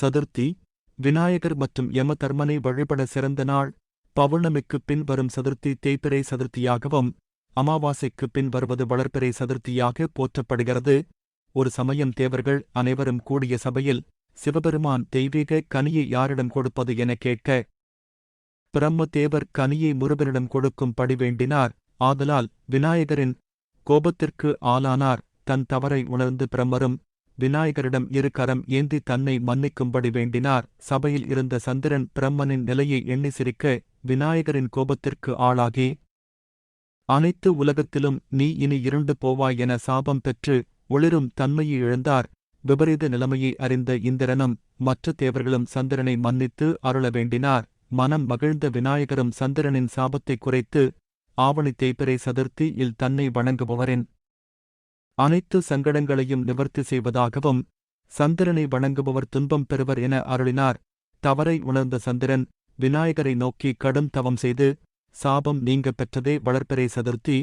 சதுர்த்தி விநாயகர் மற்றும் யமதர்மனை வழிபட சிறந்த நாள் பவுர்ணமிக்குப் பின் வரும் சதுர்த்தி தேய்பிறை சதுர்த்தியாகவும் அமாவாசைக்குப் பின் வருவது வளர்பிறை சதுர்த்தியாக போற்றப்படுகிறது. ஒரு சமயம் தேவர்கள் அனைவரும் கூடிய சபையில் சிவபெருமான் தெய்வீக கனியை யாரிடம் கொடுப்பது என கேட்க பிரம்ம தேவர் கனியை முருகனிடம் கொடுக்கும்படி வேண்டினார். ஆதலால் விநாயகரின் கோபத்திற்கு ஆளானார். தன் தவறை உணர்ந்து பிரம்மரும் விநாயகரிடம் இரு கரம் ஏந்தி தன்னை மன்னிக்கும்படி வேண்டினார். சபையில் இருந்த சந்திரன் பிரம்மனின் நிலையை எண்ணி சிரிக்க விநாயகரின் கோபத்திற்கு ஆளாகி. அனைத்து உலகத்திலும் நீ இனி இருண்டு போவாய் என சாபம் பெற்று ஒளிரும் தன்மையை இழந்தார். விபரீத நிலைமையை அறிந்த இந்திரனும் மற்ற தேவர்களும் சந்திரனை மன்னித்து அருள வேண்டினார். மனம் மகிழ்ந்த விநாயகரும் சந்திரனின் சாபத்தை குறைத்து ஆவணி தேய்பிறை சதுர்த்தி இல் தன்னை வணங்குபவரின் அனைத்து சங்கடங்களையும் நிவர்த்தி செய்வதாகவும் சந்திரனை வணங்குபவர் துன்பம் பெறுவர் என அருளினார். தவறை உணர்ந்த சந்திரன் விநாயகரை நோக்கி கடும் தவம் செய்து சாபம் நீங்க பெற்றதே வளர்பிறை சதுர்த்தி.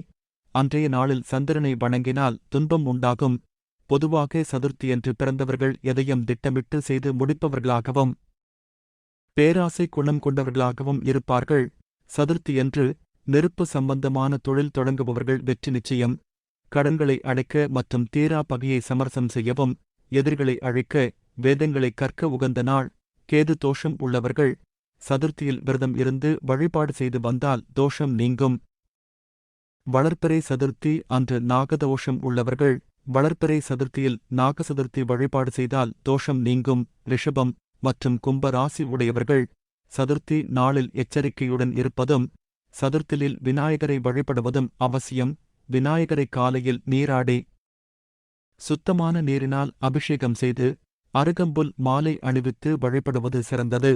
அன்றைய நாளில் சந்திரனை வணங்கினால் துன்பம் உண்டாகும். பொதுவாக சதுர்த்தியன்று பிறந்தவர்கள் எதையும் திட்டமிட்டு செய்து முடிப்பவர்களாகவும் பேராசை குணம் கொண்டவர்களாகவும் இருப்பார்கள். சதுர்த்தியன்று நெருப்பு சம்பந்தமான தொழில் தொடங்குபவர்கள் வெற்றி நிச்சயம். கடன்களை அடைக்க மற்றும் தீரா பகையை சமரசம் செய்யவும் எதிரிகளை அழைக்க வேதங்களை கற்க உகந்த நாள் கேது தோஷம் உள்ளவர்கள் சதுர்த்தியில் விரதம் இருந்து வழிபாடு செய்து வந்தால் தோஷம் நீங்கும். வளர்ப்பிறை சதுர்த்தி அன்று நாகதோஷம் உள்ளவர்கள் வளர்ப்பிறை சதுர்த்தியில் நாக சதுர்த்தி வழிபாடு செய்தால் தோஷம் நீங்கும். ரிஷபம் மற்றும் கும்ப ராசி உடையவர்கள் சதுர்த்தி நாளில் எச்சரிக்கையுடன் இருப்பதும் சதுர்த்திலில் விநாயகரை வழிபடுவதும் அவசியம். விநாயகரை காலையில் நீராடி. சுத்தமான நீரினால் அபிஷேகம் செய்து அருகம்புல் மாலை அணிவித்து வழிபடுவது சிறந்தது.